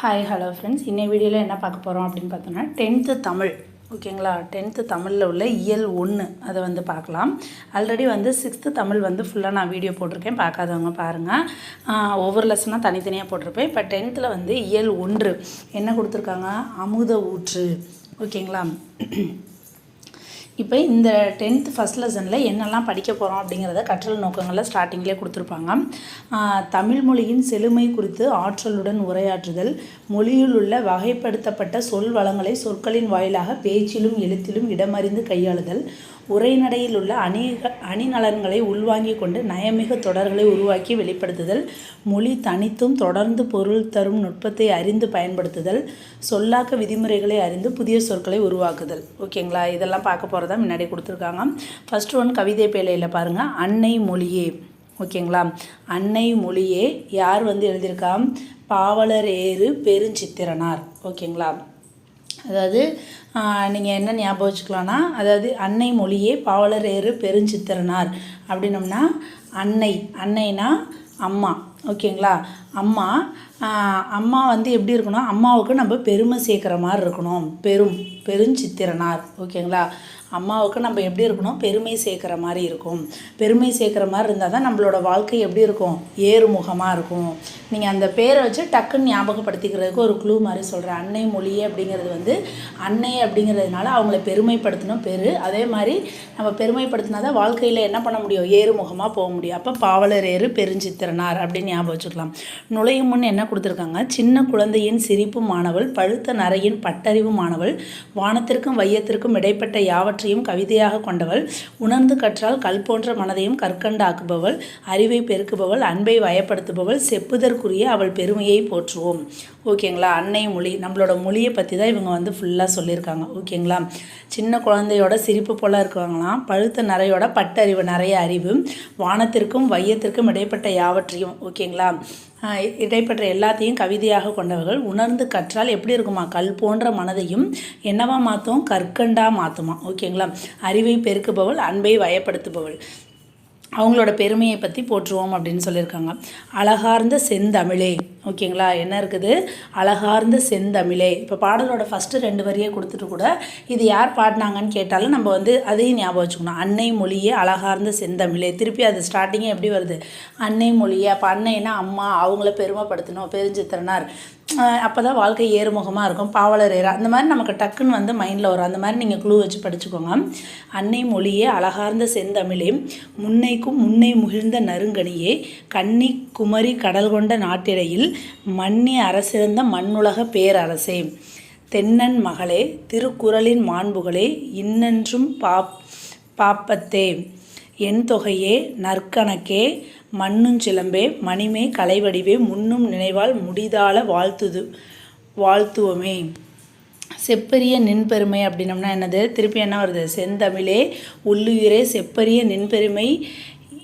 Hi hello friends இன்னைய வீடியோவில் என்ன பார்க்க போகிறோம் அப்படின்னு பார்த்தோன்னா டென்த்து தமிழ். ஓகேங்களா? டென்த்து தமிழில் உள்ள இயல் ஒன்று அதை வந்து பார்க்கலாம். ஆல்ரெடி வந்து சிக்ஸ்த்து தமிழ் வந்து ஃபுல்லாக நான் வீடியோ போட்டிருக்கேன். பார்க்காதவங்க பாருங்கள் ஒவ்வொரு லெசனாக தனித்தனியாக போட்டிருப்பேன். இப்போ டென்த்தில் வந்து இயல் ஒன்று. என்ன கொடுத்துருக்காங்க? அமுத ஊற்று. ஓகேங்களா? இப்போ இந்த டென்த்து ஃபஸ்ட் லெசனில் என்னெல்லாம் படிக்க போகிறோம் அப்படிங்கிறத கற்றல் நோக்கங்களில் ஸ்டார்டிங்லேயே கொடுத்துருப்பாங்க. தமிழ் மொழியின் செழுமை குறித்து ஆற்றலுடன் உரையாற்றுதல் மொழியில் உள்ள வகைப்படுத்தப்பட்ட சொல் வளங்களை சொற்களின் வாயிலாக பேச்சிலும் எழுத்திலும் இடமறிந்து கையாளுதல் உரைநடையில் உள்ள அணிக அணிநலன்களை உள்வாங்கிக் கொண்டு நயமிகு தொடர்களை உருவாக்கி வெளிப்படுத்துதல் மொழி தனித்தும் தொடர்ந்து பொருள் தரும் நுட்பத்தை அறிந்து பயன்படுத்துதல் சொல்லாக்க விதிமுறைகளை அறிந்து புதிய சொற்களை உருவாக்குதல். ஓகேங்களா? இதெல்லாம் பார்க்க போகிறதா முன்னாடி கொடுத்துருக்காங்க. ஃபர்ஸ்ட் ஒன் கவிதை பேழையில் பாருங்கள் அன்னை மொழியே. ஓகேங்களா? அன்னை மொழியே யார் வந்து எழுதியிருக்கா? பாவலர் ஏறு பெருஞ்சித்திரனார். ஓகேங்களா? அதாவது நீங்கள் என்ன ஞாபகம் வச்சுக்கலாம்னா அதாவது அன்னை மொழியே பாவலர் ஏறு பெருஞ்சித்திரனார். அப்படின்னோம்னா அன்னை அன்னைனா அம்மா. ஓகேங்களா? அம்மா அம்மா வந்து எப்படி இருக்கணும்? அம்மாவுக்கு நம்ம பெருமை சேர்க்குற மாதிரி இருக்கணும். பெரும் பெருஞ்சித்திரனார். ஓகேங்களா? அம்மாவுக்கு நம்ம எப்படி இருக்கணும்? பெருமை சேர்க்குற மாதிரி இருக்கும். பெருமை சேர்க்குற மாதிரி இருந்தால் தான் நம்மளோட வாழ்க்கை எப்படி இருக்கும்? ஏறுமுகமாக இருக்கும். நீங்கள் அந்த பேரை வச்சு டக்குன்னு ஞாபகப்படுத்திக்கிறதுக்கு ஒரு க்ளூ மாதிரி சொல்கிறேன் அன்னை மொழியே அப்படிங்கிறது வந்து அன்னை அப்படிங்கிறதுனால அவங்கள பெருமைப்படுத்தணும் பெரு. அதே மாதிரி நம்ம பெருமைப்படுத்தினா தான் வாழ்க்கையில் என்ன பண்ண முடியும்? ஏறுமுகமாக போக முடியும். அப்போ பாவலர் ஏறு பெருஞ்சித்திரனார் அப்படின்னு ஞாபகம் வச்சுக்கலாம். நுழையும் முன் என்ன கொடுத்துருக்காங்க? சின்ன குழந்தையின் சிரிப்பு மாணவள் பழுத்த நரையின் பட்டறிவு மாணவள் வானத்திற்கும் வையத்திற்கும் இடைப்பட்ட யாவற்றையும் கவிதையாக கொண்டவள் உணர்ந்து கற்றால் கல் போன்ற மனதையும் கற்கண்டாக்குபவள் அறிவை பெருக்குபவள் அன்பை வயப்படுத்துபவள் செப்புதற்குரிய அவள் பெருமையை போற்றுவோம். ஓகேங்களா? அன்னை மொழி நம்மளோட மொழியை பற்றி தான் இவங்க வந்து ஃபுல்லாக சொல்லியிருக்காங்க. ஓகேங்களா? சின்ன குழந்தையோட சிரிப்பு போல் இருக்கிறவங்களாம் பழுத்த நிறையோட பட்டறிவு நிறைய அறிவு. வானத்திற்கும் வையத்திற்கும் இடைப்பட்ட யாவற்றையும் ஓகேங்களா? இடைப்பட்ட எல்லாத்தையும் கவிதையாக கொண்டவர்கள். உணர்ந்து கற்றால் எப்படி இருக்குமா? கல் போன்ற மனதையும் என்னவா மாற்றும் கற்கண்டா மாற்றுமா ஓகேங்களா? அறிவை பெருக்குபவள் அன்பை வயப்படுத்துபவள். அவங்களோட பெருமையை பற்றி போற்றுவோம் அப்படின்னு சொல்லியிருக்காங்க. அழகார்ந்த செந்தமிழே. ஓகேங்களா? என்ன இருக்குது? அழகார்ந்த செந்தமிழே. இப்போ பாடலோட ஃபஸ்ட்டு ரெண்டு வரியை கொடுத்துட்டு கூட இது யார் பாடினாங்கன்னு கேட்டாலும் நம்ம வந்து அதையும் ஞாபகம் வச்சுக்கணும். அன்னை மொழியே அழகார்ந்த செந்தமிழே. திருப்பி அது ஸ்டார்டிங்கே எப்படி வருது? அன்னை மொழியே. அப்போ அன்னைனா அம்மா அவங்கள பெருமைப்படுத்தணும் பெருஞ்சித்திரனார். அப்போ தான் வாழ்க்கை ஏறுமுகமாக இருக்கும். பாவலர் ஏறா அந்த மாதிரி நமக்கு டக்குன்னு வந்து மைண்டில் வரும். அந்த மாதிரி நீங்கள் க்ளூ வச்சு படிச்சுக்கோங்க. அன்னை மொழியே அழகார்ந்த செந்தமிழே முன்னைக்கும் முன்னை முகிழ்ந்த நறுங்கனியே கன்னி குமரி கடல் கொண்ட நாட்டிடையில் மன்னி அரசிருந்த மண்ணுலக பேரரசே தென்னன் மகளே திருக்குறளின் மாண்புகளே இன்னென்றும் பாப் பாப்பத்தே என் தொகையே நற்கணக்கே மண்ணுஞ்சிலம்பே மணிமே கலைவடிவே முன்னும் நினைவால் முடிதால வாழ்த்துது வாழ்த்துவமே. செப்பரிய நின்பெருமை அப்படின்னம்னா என்னது? திருப்பி என்ன வருது? செந்தமிழே உள்ளுயிரே செப்பரிய நின்பெருமை.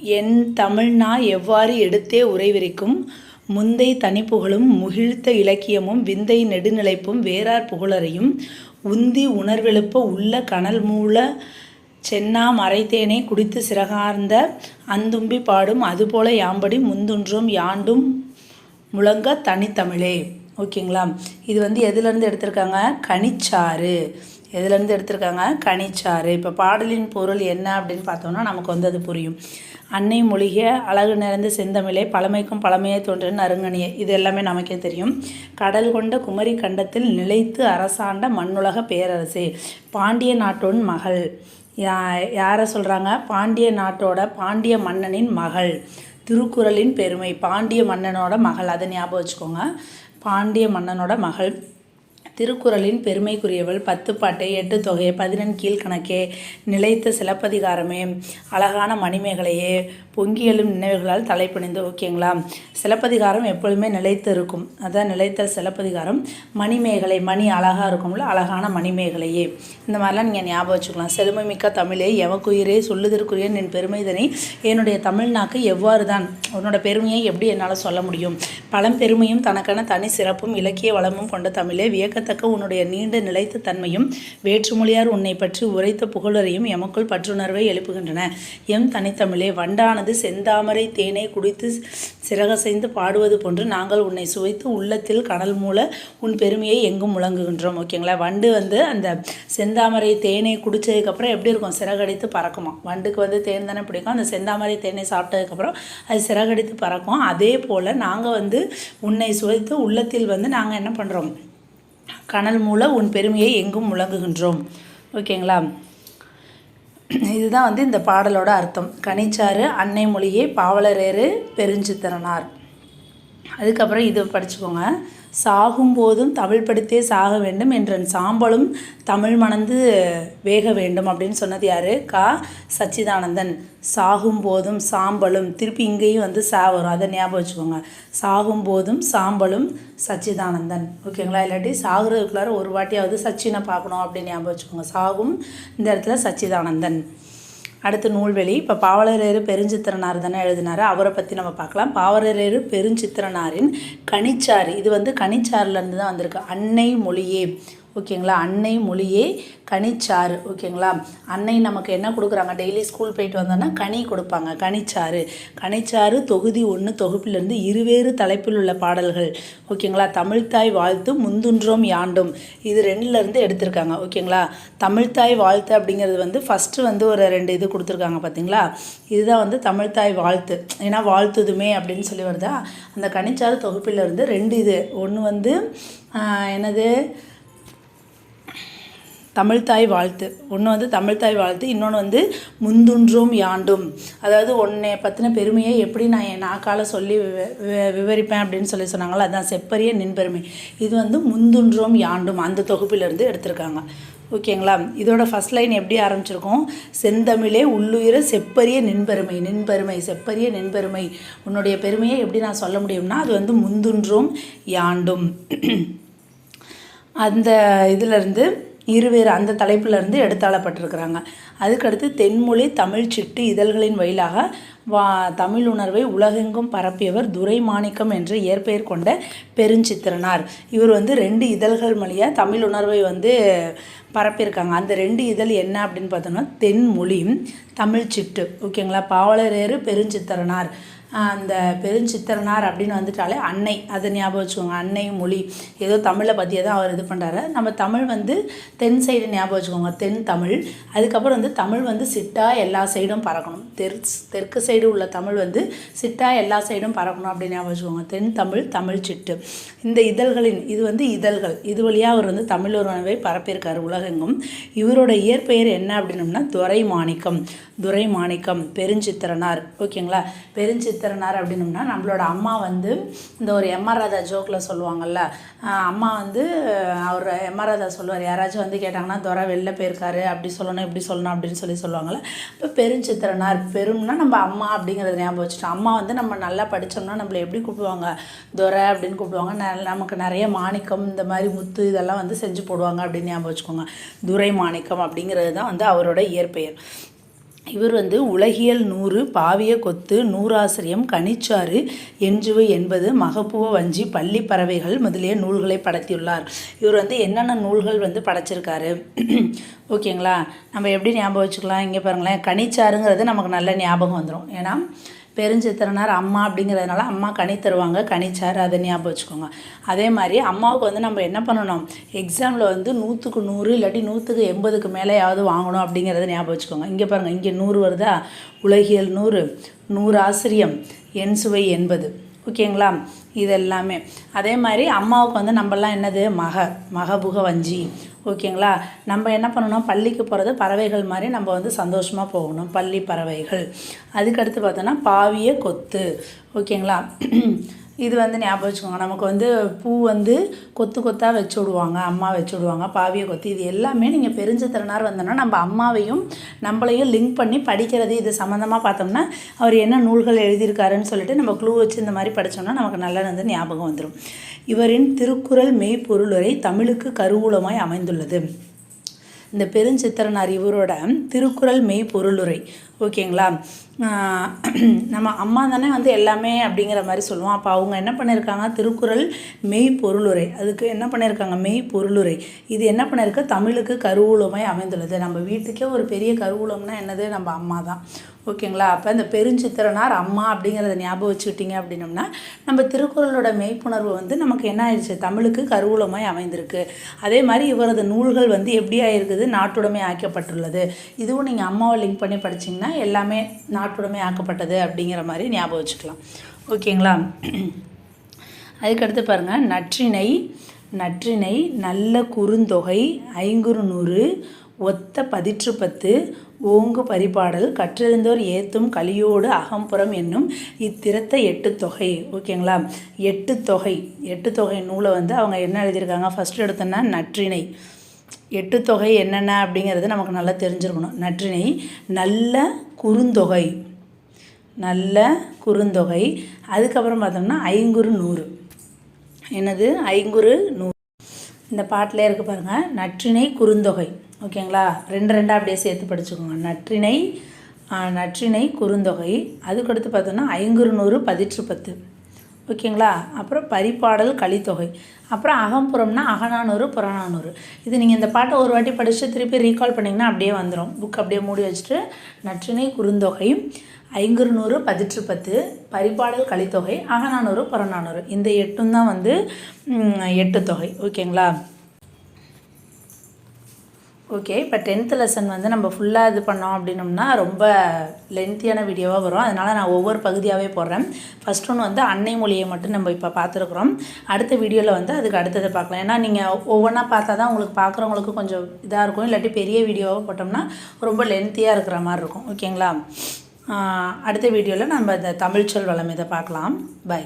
என் தமிழ்னா எவ்வாறு எடுத்தே உறைவிரிக்கும்? முந்தை தனிப்புகழும் முகிழ்த்த இலக்கியமும் விந்தை நெடுநிலைப்பும் வேறார் புகழறையும். உந்தி உணர்வெழுப்ப உள்ள கனல் மூல சென்னா மறைத்தேனே குடித்து சிறகார்ந்த அந்தும்பி பாடும் அதுபோல யாம்படி முந்துன்றும் யாண்டும் முழங்க தனித்தமிழே. ஓகேங்களா? இது வந்து எதுலேருந்து எடுத்திருக்காங்க? கனிச்சாறு. எதுலேருந்து எடுத்திருக்காங்க? கனிச்சாறு. இப்போ பாடலின் பொருள் என்ன அப்படின்னு பார்த்தோம்னா நமக்கு வந்து அது புரியும். அன்னை மொழிக அழகு நிறைந்த செந்தமிழே பழமைக்கும் பழமையை தோன்றின அருங்கணியை இது எல்லாமே நமக்கே தெரியும். கடல் கொண்ட குமரி கண்டத்தில் நிலைத்து அரசாண்ட மண்ணுலக பேரரசே. பாண்டிய நாட்டோன் மகள். யா யாரை சொல்கிறாங்க பாண்டிய நாட்டோட பாண்டிய மன்னனின் மகள். திருக்குறளின் பெருமை. பாண்டிய மன்னனோட மகள். அதை ஞாபகம் வச்சுக்கோங்க. பாண்டிய மன்னனோட மகள் திருக்குறளின் பெருமைக்குரியவள் பத்து பாட்டை எட்டு தொகை பதினெண் கீழ்கணக்கே நிலைத்த சிலப்பதிகாரமே. அழகான மணிமேகலையே. பொங்கியலும் நினைவுகளால் தலைப்பணிந்து ஓகேங்களா? சிலப்பதிகாரம் எப்பொழுதுமே நிலைத்து இருக்கும். அதான் நிலைத்த சிலப்பதிகாரம். மணிமேகலை மணி அழகாக இருக்கும்ல? அழகான மணிமேகலையே. இந்த மாதிரிலாம் நீங்கள் ஞாபகம் வச்சுக்கலாம். செழுமை மிக்க தமிழே எவக்குயிரே சொல்லுதற்குரிய நின் பெருமைதனை என்னுடைய தமிழ்நாக்கு எவ்வாறு தான் உன்னோட பெருமையை எப்படி என்னால் சொல்ல முடியும்? பழம்பெருமையும் தனக்கான தனி சிறப்பும் இலக்கிய வளமும் கொண்ட தமிழே வியக்க எண்ணத்தக்க உன்னுடைய நீண்ட நிலைத்த தன்மையும் வேற்றுமொழியார் உன்னை பற்றி உரைத்த புகழுரையும் எமக்குள் பற்றுணர்வை எழுப்புகின்றன. எம் தனித்தமிழே வண்டானது செந்தாமரை தேனை குடித்து சிறகசைந்து பாடுவது போன்று நாங்கள் உன்னை சுவைத்து உள்ளத்தில் கடல் மூல உன் பெருமையை எங்கும் முழங்குகின்றோம் ஓகேங்களா? வண்டு வந்து அந்த செந்தாமரை தேனை குடித்ததுக்கப்புறம் எப்படி இருக்கும்? சிறகடித்து பறக்குமா வண்டுக்கு வந்து தேன் தானே பிடிக்கும். அந்த செந்தாமரை தேனை சாப்பிட்டதுக்கப்புறம் அது சிறகடித்து பறக்கும். அதே போல் நாங்கள் வந்து உன்னை சுவைத்து உள்ளத்தில் வந்து நாங்கள் என்ன பண்ணுறோம் கனல் மூல உன் பெருமையை எங்கும் முழங்குகின்றோம். ஓகேங்களா? இதுதான் வந்து இந்த பாடலோட அர்த்தம். கனிச்சாறு அன்னை மொழியே பாவலரேறு பெருஞ்சித்திரனார். அதுக்கப்புறம் இது படிச்சுக்கோங்க. சாகும்போதும் தமிழ் படித்தே சாக வேண்டும் என்றன் சாம்பலும் தமிழ் மணந்து வேக வேண்டும் அப்படின்னு சொன்னது யார்? கா. சச்சிதானந்தன். சாகும்போதும் சாம்பலும் திருப்பி இங்கேயும் வந்து சா வரும். அதை ஞாபகம் வச்சுக்கோங்க. சாகும்போதும் சாம்பலும் சச்சிதானந்தன். ஓகேங்களா? இல்லாட்டி சாகுறதுக்குள்ளார ஒரு வாட்டியாவது சச்சினை பார்க்கணும் அப்படின்னு ஞாபகம் வச்சுக்கோங்க. சாகும் இந்த இடத்துல சச்சிதானந்தன். அடுத்து நூல்வெளி. இப்போ பாவலரேறு பெருஞ்சித்திரனார் தானே எழுதினார். அவரை பற்றி நம்ம பார்க்கலாம். பாவலரேறு பெருஞ்சித்திரனாரின் கனிச்சாறு. இது வந்து கனிச்சாறுலேருந்து தான் வந்திருக்கு. அன்னை மொழியே. ஓகேங்களா? அன்னை மொழியே கனிச்சாறு. ஓகேங்களா? அன்னை நமக்கு என்ன கொடுக்குறாங்க? டெய்லி ஸ்கூல் போயிட்டு வந்தோன்னா கனி கொடுப்பாங்க. கனிச்சாறு. கனிச்சாறு தொகுதி ஒன்று தொகுப்பிலிருந்து இருவேறு தலைப்பில் உள்ள பாடல்கள். ஓகேங்களா? தமிழ்தாய் வாழ்த்து முந்துன்றோம் யாண்டும். இது ரெண்டுலேருந்து எடுத்திருக்காங்க. ஓகேங்களா? தமிழ்தாய் வாழ்த்து அப்படிங்கிறது வந்து ஃபஸ்ட்டு வந்து ஒரு ரெண்டு இது கொடுத்துருக்காங்க பார்த்தீங்களா இதுதான் வந்து தமிழ்தாய் வாழ்த்து. ஏன்னா வாழ்த்துதுமே அப்படின்னு சொல்லி வருதா? அந்த கனிச்சாறு தொகுப்பிலிருந்து ரெண்டு இது. ஒன்று வந்து என்னது? தமிழ்த்தாய் வாழ்த்து. ஒன்று வந்து தமிழ்த்தாய் வாழ்த்து இன்னொன்று வந்து முந்துன்றும் யாண்டும். அதாவது உன்னை பற்றின பெருமையை எப்படி நான் என் நாக்கால் சொல்லி வி- விவரிப்பேன் அப்படின்னு சொல்லி சொன்னாங்களோ அதுதான் செப்பரிய நின்பெருமை. இது வந்து முந்துன்றும் யாண்டும் அந்த தொகுப்பிலிருந்து எடுத்திருக்காங்க. ஓகேங்களா? இதோட ஃபர்ஸ்ட் லைன் எப்படி ஆரம்பிச்சிருக்கோம்? செந்தமிழே உள்ளுயிர செப்பரிய நின்பெருமை நின்பெருமை செப்பரிய நின்பெருமை. உன்னுடைய பெருமையை எப்படி நான் சொல்ல முடியும்னா அது வந்து முந்துன்றும் யாண்டும். அந்த இதிலிருந்து இருவேறு அந்த தலைப்பிலிருந்து எடுத்தாளப்பட்டிருக்கிறாங்க. அதுக்கடுத்து தென்மொழி தமிழ் சிட்டு இதழ்களின் வழியாக வா தமிழ் உணர்வை உலகெங்கும் பரப்பியவர் துரை மாணிக்கம் என்ற இயற்பெயர் கொண்ட பெருஞ்சித்திரனார். இவர் வந்து ரெண்டு இதழ்கள் வழியாக தமிழ் உணர்வை வந்து பரப்பியிருக்காங்க. அந்த ரெண்டு இதழ் என்ன அப்படின்னு பார்த்தோம்னா தென்மொழியும் தமிழ் சிட்டு. ஓகேங்களா? பாவலரேறு பெருஞ்சித்திரனார். அந்த பெருஞ்சித்திரனார் அப்படின்னு வந்துட்டாலே அன்னை அதை ஞாபகம் வச்சுக்கோங்க. அன்னை மொழி ஏதோ தமிழை பற்றியே தான் அவர் இது பண்ணுறாரு நம்ம தமிழ் வந்து தென் சைடு ஞாபகம் வச்சுக்கோங்க. தென் தமிழ். அதுக்கப்புறம் வந்து தமிழ் வந்து சிட்டா எல்லா சைடும் பறக்கணும் தெற் தெற்கு சைடு உள்ள தமிழ் வந்து சிட்டா எல்லா சைடும் பறக்கணும் அப்படின்னு ஞாபகம் வச்சுக்கோங்க. தென் தமிழ் தமிழ் சிட்டு. இந்த இதழ்களின் இது வந்து இதழ்கள். இது வழியாக அவர் வந்து தமிழ் உணவை பரப்பியிருக்காரு உலகெங்கும். இவரோட இயற்பெயர் என்ன அப்படின்னம்னா துரை மாணிக்கம் துரை மாணிக்கம் பெருஞ்சித்திரனார். ஓகேங்களா? சித்திரனார் அப்படின்னம்னா நம்மளோட அம்மா வந்து இந்த ஒரு எம்ஆர் ராதா ஜோக்கில் சொல்லுவாங்கள்ல அம்மா வந்து அவர் எம்ஆர் ராதா சொல்லுவார் யாராச்சும் வந்து கேட்டாங்கன்னா துறை வெளில போயிருக்காரு அப்படி சொல்லணும் இப்படி சொல்லணும் அப்படின்னு சொல்லி சொல்லுவாங்கள்ல இப்போ பெருஞ்சித்திரனார் பெரும்னா நம்ம அம்மா அப்படிங்கிறத ஞாபகம் வச்சுட்டோம். அம்மா வந்து நம்ம நல்லா படித்தோம்னா நம்மளை எப்படி கூப்பிடுவாங்க? துறை அப்படின்னு கூப்பிடுவாங்க. ந- நமக்கு நிறைய மாணிக்கம் இந்த மாதிரி முத்து இதெல்லாம் வந்து செஞ்சு போடுவாங்க அப்படின்னு ஞாபகம் வச்சுக்கோங்க. துரை மாணிக்கம் அப்படிங்கிறது தான் வந்து அவரோட இயற்பெயர். இவர் வந்து உலகியல் நூறு பாவிய கொத்து நூறாசிரியம் கனிச்சாறு எஞ்சுவை என்பது மகப்புவ வஞ்சி பள்ளி பறவைகள் முதலிய நூல்களை படைத்துள்ளார். இவர் வந்து என்னென்ன நூல்கள் வந்து படைச்சிருக்காரு? ஓகேங்களா? நம்ம எப்படி ஞாபகம் வச்சுக்கலாம்? இங்கே பாருங்களேன் கனிச்சாருங்கிறது நமக்கு நல்ல ஞாபகம் வந்துடும் ஏன்னா பெருஞ்சித்திரனார் அம்மா அப்படிங்கிறதுனால அம்மா கனி தருவாங்க கணிச்சார் அதை ஞாபகம் வச்சுக்கோங்க. அதே மாதிரி அம்மாவுக்கு வந்து நம்ம என்ன பண்ணணும்? எக்ஸாமில் வந்து நூற்றுக்கு நூறு இல்லாட்டி நூற்றுக்கு எண்பதுக்கு மேலேயாவது வாங்கணும் அப்படிங்கிறத ஞாபகம் வச்சுக்கோங்க. இங்கே பாருங்கள் இங்கே நூறு வருதா? உலகியல் நூறு நூறு ஆசிரியம் என் சுவை எண்பது ஓகேங்களா இது எல்லாமே. அதே மாதிரி அம்மாவுக்கு வந்து நம்மலாம் என்னது? மக மகபுக வஞ்சி. ஓகேங்களா? நம்ம என்ன பண்ணணும்? பள்ளிக்கு போகிறது பறவைகள் மாதிரி நம்ம வந்து சந்தோஷமாக போகணும். பள்ளி பறவைகள். அதுக்கடுத்து பார்த்தோன்னா பாவிய கொத்து. ஓகேங்களா? இது வந்து ஞாபகம் வச்சுக்கோங்க. நமக்கு வந்து பூ வந்து கொத்து கொத்தாக வச்சு விடுவாங்க அம்மா வச்சு விடுவாங்க பாவியை கொத்தி. இது எல்லாமே நீங்கள் பெருஞ்சித்திரனார் வந்தோன்னா நம்ம அம்மாவையும் நம்மளையும் லிங்க் பண்ணி படிக்கிறது இது சம்மந்தமாக பார்த்தோம்னா அவர் என்ன நூல்கள் எழுதியிருக்காருன்னு சொல்லிட்டு நம்ம க்ளூ வச்சு இந்த மாதிரி படித்தோம்னா நமக்கு நல்லா வந்து ஞாபகம் வந்துடும் இவரின் திருக்குறள் மெய்ப்பொருளுரை தமிழுக்கு கருவூலமாய் அமைந்துள்ளது. இந்த பெருஞ்சித்திரனார் இவரோட திருக்குறள் மெய் பொருளுரை. ஓகேங்களா? நம்ம அம்மா தானே வந்து எல்லாமே அப்படிங்கிற மாதிரி சொல்லுவோம் அப்போ அவங்க என்ன பண்ணியிருக்காங்க திருக்குறள் மெய் பொருளுரை. அதுக்கு என்ன பண்ணியிருக்காங்க மெய் பொருளுரை. இது என்ன பண்ணியிருக்கு தமிழுக்கு கருவூலமாய் அமைந்துள்ளது. நம்ம வீட்டுக்கே ஒரு பெரிய கருவூலம்னா என்னது? நம்ம அம்மா தான். ஓகேங்களா? அப்போ இந்த பெருஞ்சித்திரனார் அம்மா அப்படிங்கிறத ஞாபகம் வச்சுக்கிட்டீங்க அப்படின்னம்னா நம்ம திருக்குறளோட மெய்ப்புணர்வு வந்து நமக்கு என்ன ஆயிடுச்சு? தமிழுக்கு கருவூலமாய் அமைந்திருக்கு. அதே மாதிரி இவரது நூல்கள் வந்து எப்படி ஆயிருக்குது? நாட்டுடைமை ஆக்கப்பட்டுள்ளது. இதுவும் நீங்கள் அம்மாவை லிங்க் பண்ணி படிச்சிங்கன்னா எல்லாமே நாட்டுடைமை ஆக்கப்பட்டது அப்படிங்கிற மாதிரி ஞாபகம் வச்சுக்கலாம். ஓகேங்களா? அதுக்கடுத்து பாருங்கள் நற்றிணை நற்றிணை நல்ல குறுந்தொகை ஐங்குறுநூறு ஒத்த பதிற்று பத்து ஓங்கு பரிபாடல் கற்றறிந்தோர் ஏத்தும் கலியோடு அகம்புறம் என்னும் இத்திரத்த எட்டு தொகை. ஓகேங்களா எட்டு தொகை. எட்டு தொகை நூலை வந்து அவங்க என்ன எழுதியிருக்காங்க? ஃபஸ்ட்டு எடுத்தோன்னா நற்றிணை. எட்டு தொகை என்னென்ன அப்படிங்கிறது நமக்கு நல்லா தெரிஞ்சிருக்கணும். நற்றிணை நல்ல குறுந்தொகை. நல்ல குறுந்தொகை. அதுக்கப்புறம் பார்த்தோம்னா ஐங்குறு நூறு. என்னது? ஐங்குறு நூறு. இந்த பாட்டிலே இருக்குது பாருங்கள் நற்றிணை குறுந்தொகை. ஓகேங்களா? ரெண்டு ரெண்டாக அப்படியே சேர்த்து படிச்சுக்கோங்க. நற்றிணை நற்றினை நற்றிணை குறுந்தொகை. அதுக்கடுத்து பார்த்தோன்னா ஐங்குறு நூறு பதிற்று பத்து. ஓகேங்களா? அப்புறம் பரிப்பாடல் கலித்தொகை. அப்புறம் அகம்புறம்னா அகநானூறு புறநானூறு. இது நீங்கள் இந்த பாட்டை ஒரு வாட்டி படித்து திருப்பி ரீகால் பண்ணிங்கன்னா அப்படியே வந்துடும் புக் அப்படியே மூடி வச்சுட்டு நற்றிணை குறுந்தொகை ஐங்குறுநூறு பதிற்று பத்து பரிபாடல் கலித்தொகை அகநானூறு புறநானூறு. இந்த எட்டும் தான் வந்து எட்டு தொகை ஓகேங்களா? ஓகே இப்போ டென்த்து லெசன் வந்து நம்ம ஃபுல்லாக இது பண்ணோம் அப்படின்னோம்னா ரொம்ப லென்த்தியான வீடியோவாக வரும். அதனால் நான் ஒவ்வொரு பகுதியாகவே போடுறேன். ஃபஸ்ட் ஒன்று வந்து அன்னை மொழியை மட்டும் நம்ம இப்போ பார்த்துருக்குறோம். அடுத்த வீடியோவில் வந்து அதுக்கு அடுத்ததை பார்க்கலாம். ஏன்னா நீங்கள் ஒவ்வொன்றா பார்த்தா தான் உங்களுக்கு பார்க்குறவங்களுக்கு கொஞ்சம் இதாக இருக்கும். இல்லாட்டி பெரிய வீடியோவாக போட்டோம்னா ரொம்ப லென்த்தியாக இருக்கிற மாதிரி இருக்கும். ஓகேங்களா அடுத்த வீடியோவில் நம்ம இந்த தமிழ்ச்சொல் வளம் இதை பார்க்கலாம். பை